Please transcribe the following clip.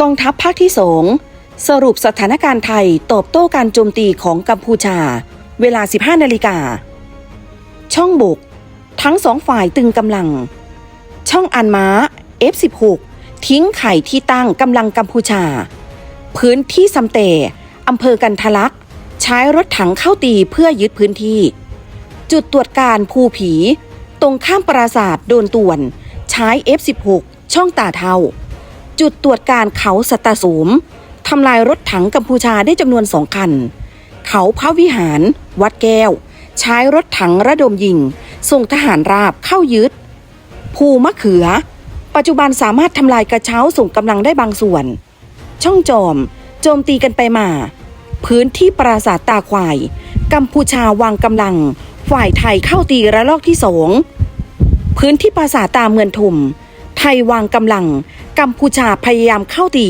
กองทัพภาคที่สองสรุปสถานการณ์ไทยตอบโต้การโจมตีของกัมพูชา เวลา 15 นาฬิกา ช่องบก ทั้งสองฝ่ายตึงกำลัง ช่องอันม้า F16 ทิ้งไข่ที่ตั้งกำลังกัมพูชา พื้นที่ซำเตอำเภอกันทะลัก ใช้รถถังเข้าตีเพื่อยึดพื้นที่ จุดตรวจการภูผี ตรงข้ามปราสาทโดนตวน ใช้ F16 ช่องตาเทา จุดตรวจการเขาสตาสูมทำลายรถถังกัมพูชาได้จำนวนสองคัน เขาพระวิหาร วัดแก้ว ใช้รถถังระดมยิง ส่งทหารราบเข้ายึด ภูมะเขือ ปัจจุบันสามารถทำลายกระเช้าส่งกำลังได้บางส่วน ช่องจอม โจมตีกันไปมา พื้นที่ปราสาทตาควาย กัมพูชาวางกำลัง ฝ่ายไทยเข้าตีระลอกที่สอง พื้นที่ปราสาทตาเมืองทุม ไทยวางกำลัง กัมพูชาพยายามเข้าตี